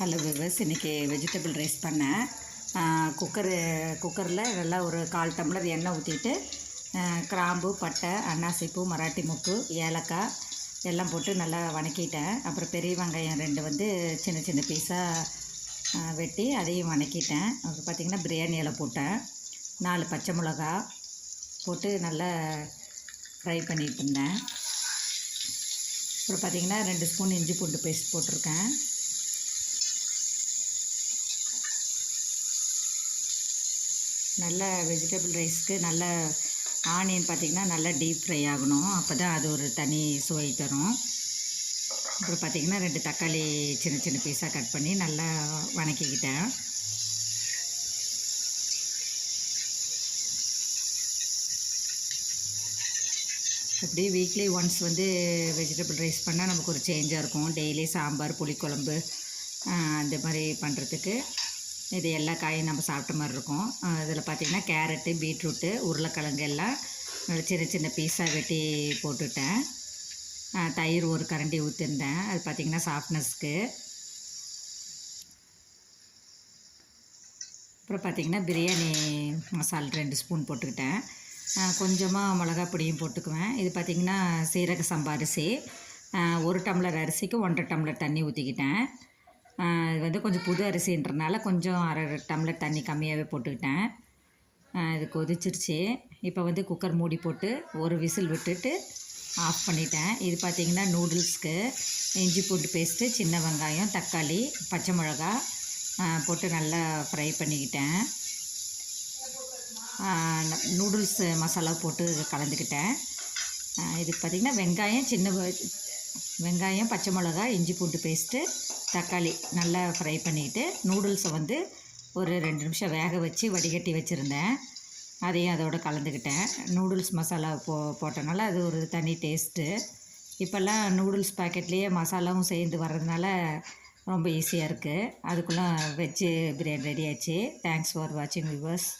Hello viewers இன்றைக்கி vegetable rice பண்ணேன். Cooker குக்கரில் நல்லா ஒரு கால் டம்ளர் எண்ணெய் ஊற்றிட்டு கிராம்பு பட்டை அன்னாசிப்பூ மராட்டி முக்கு ஏலக்காய் எல்லாம் போட்டு நல்லா வணக்கிட்டேன். அப்புறம் பெரிய வெங்காயம் ரெண்டு வந்து சின்ன சின்ன பீஸாக வெட்டி அதையும் வணக்கிட்டேன். அப்புறம் பார்த்திங்கன்னா பிரியாணி இலை போட்டேன். நாலு பச்சை மிளகா போட்டு நல்லா ஃப்ரை பண்ணிட்டு இருந்தேன். அப்புறம் பார்த்திங்கன்னா ரெண்டு ஸ்பூன் இஞ்சி பூண்டு பேஸ்ட் போட்டிருக்கேன். நல்ல வெஜிடபிள் ரைஸ்க்கு நல்ல ஆனியன் பார்த்திங்கன்னா நல்லா டீப் ஃப்ரை ஆகணும். அப்போ தான் அது ஒரு தனி சுவை தரும். அப்புறம் பார்த்திங்கன்னா ரெண்டு தக்காளி சின்ன சின்ன பீஸாக கட் பண்ணி நல்லா வணக்கிக்கிட்டேன். அப்படியே வீக்லி ஒன்ஸ் வந்து வெஜிடபிள் ரைஸ் பண்ணால் நமக்கு ஒரு சேஞ்சாக இருக்கும். டெய்லி சாம்பார் புளிக்குழம்பு அந்த மாதிரி பண்ணுறதுக்கு இது எல்லா காயும் நம்ம சாப்பிட்ட மாதிரி இருக்கும். இதில் பார்த்திங்கன்னா கேரட்டு பீட்ரூட்டு உருளைக்கிழங்கு எல்லாம் சின்ன சின்ன பீஸாக வெட்டி போட்டுட்டேன். தயிர் ஒரு கரண்டி ஊற்றிருந்தேன் அது பார்த்திங்கன்னா சாஃப்ட்னஸ்க்கு. அப்புறம் பார்த்திங்கன்னா பிரியாணி மசால் ரெண்டு ஸ்பூன் போட்டுக்கிட்டேன். கொஞ்சமாக மிளகா பொடியும் போட்டுக்குவேன். இது பார்த்திங்கன்னா சீரக சம்பா அரிசி. ஒரு டம்ளர் அரிசிக்கு ஒன்றரை டம்ளர் தண்ணி ஊற்றிக்கிட்டேன் இது வந்து கொஞ்சம் புது அரிசின்றனால கொஞ்சம் அரை டம்ளர் தண்ணி கம்மியாகவே போட்டுக்கிட்டேன். இது கொதிச்சிருச்சு. இப்போ வந்து குக்கர் மூடி போட்டு ஒரு விசில் விட்டுட்டு ஆஃப் பண்ணிட்டேன். இது பார்த்திங்கன்னா நூடுல்ஸ்க்கு இஞ்சி பூண்டு பேஸ்ட்டு சின்ன வெங்காயம் தக்காளி பச்சை மிளகா போட்டு நல்லா ஃப்ரை பண்ணிக்கிட்டேன். நூடுல்ஸ் மசாலா போட்டு கலந்துக்கிட்டேன். இது பார்த்திங்கன்னா வெங்காயம் சின்ன வெங்காயம் பச்சை மிளகா இஞ்சி பூண்டு பேஸ்ட்டு தக்காளி நல்லா ஃப்ரை பண்ணிவிட்டு நூடுல்ஸை வந்து ஒரு ரெண்டு நிமிஷம் வேக வச்சு வடிகட்டி வச்சுருந்தேன். அதையும் அதோடு கலந்துக்கிட்டேன். நூடுல்ஸ் மசாலா போ போட்டனால அது ஒரு தனி டேஸ்ட்டு இப்போல்லாம் நூடுல்ஸ் பேக்கெட்லேயே மசாலாவும் சேர்ந்து வர்றதுனால ரொம்ப ஈஸியாக இருக்குது அதுக்குள்ளே வெஜ்ஜு பிரியாணி ரெடி ஆச்சு தேங்க்ஸ் ஃபார் வாட்சிங் வியூவர்ஸ்